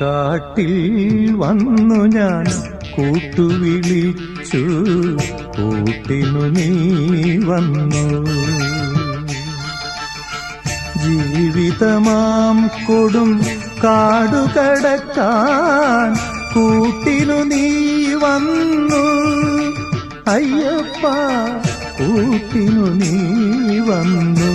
കാട്ടിൽ വന്നു ഞാൻ കൂട്ടുവിളിച്ചു കൂട്ടിനു നീ വന്നു. ജീവിതമാം കൊടും കാടുകടക്കാൻ കൂട്ടിനു നീ വന്നു. അയ്യപ്പ കൂട്ടിനു നീ വന്നു.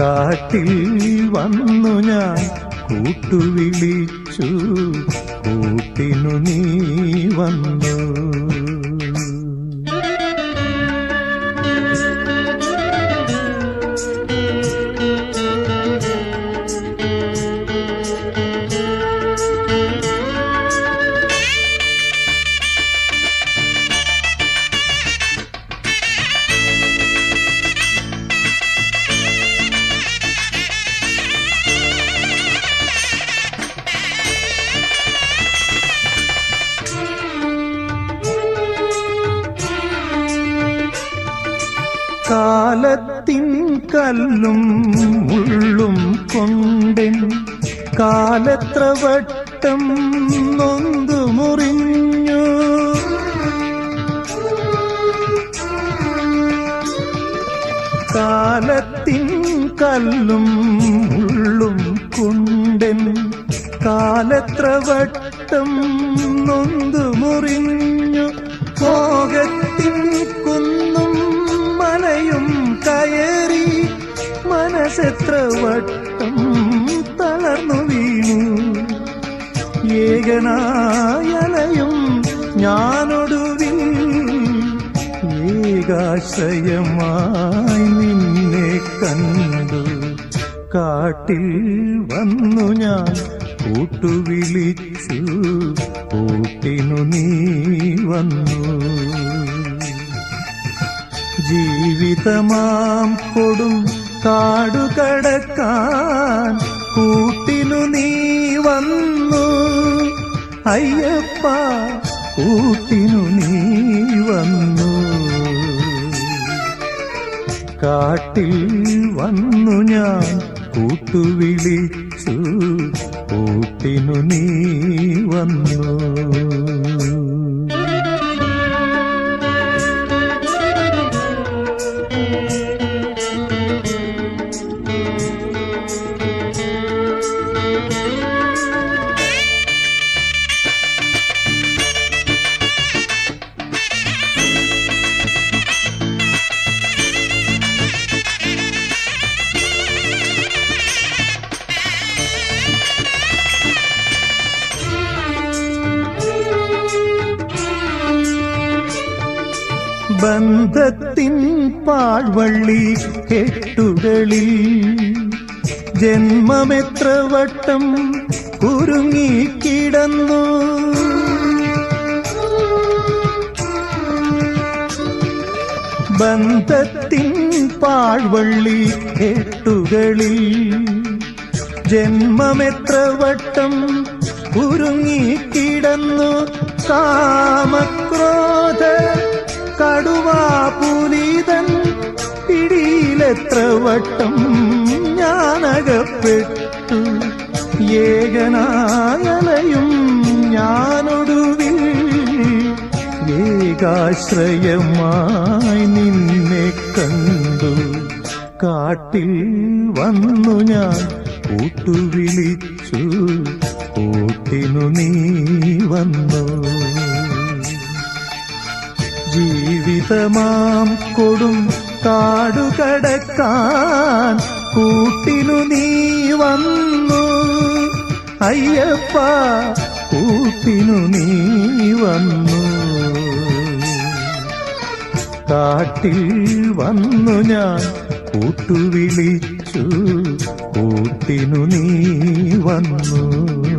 കാട്ടിൽ വന്നു ഞാൻ കൂട്ടുവിളിച്ചു. കൂട്ടിനു നീ വന്നു. കാലത്തിൻ കല്ലും ഉള്ളും കൊണ്ടെൻ കാലത്ര വട്ടം നൊന്തു മുറിഞ്ഞു. കാലത്തിൻ കല്ലും ഉള്ളും കൊണ്ടെൻ കാലത്ര വട്ടം നൊന്തു മുറിഞ്ഞു. മനസ്സെത്ര വട്ടം തളർന്നു വീണു. ഏകനായലയും ഞാനൊടുവിൽ ഏകാശ്രയമായി നിന്നെ കണ്ടു. കാട്ടിൽ വന്നു ഞാൻ കൂട്ടുവിളിച്ചു. കൂട്ടിനു നീ വന്നു. ജീവിതമാം കൊടും കാടുകടക്കാൻ കൂട്ടിനു നീ വന്നു. അയ്യപ്പ കൂട്ടിനു നീ വന്നു. കാട്ടിൽ വന്നു ഞാൻ കൂട്ടുവിളിച്ചു കൂട്ടിനു നീ വന്നു. ബന്ധത്തിൻ പാഴ്വള്ളി കെട്ടുകളിൽ ജന്മമെത്ര വട്ടം കുരുങ്ങിക്കിടന്നു ബന്ധത്തിൻ പാഴ്വള്ളി കെട്ടുകളിൽ ജന്മമെത്ര വട്ടം കുരുങ്ങിക്കിടന്നു കാമക്രോധ കടുവാപുലീതൻ പിടിയിലെത്ര വട്ടം ഞാനകപ്പെട്ടു. ഏകനായലയും ഞാനൊടുവിൽ ഏകാശ്രയമായി നിന്നെ കണ്ടു. കാട്ടിൽ വന്നു ഞാൻ കൂട്ടുവിളിച്ചു കൂട്ടിനു നീ വന്നു. ജീവിതമാം കൊടും കാടുകടക്കാൻ കൂട്ടിനു നീ വന്നു. അയ്യപ്പ കൂട്ടിനു നീ വന്നു. കാട്ടിൽ വന്നു ഞാൻ കൂട്ടുവിളിച്ചു കൂട്ടിനു നീ വന്നു.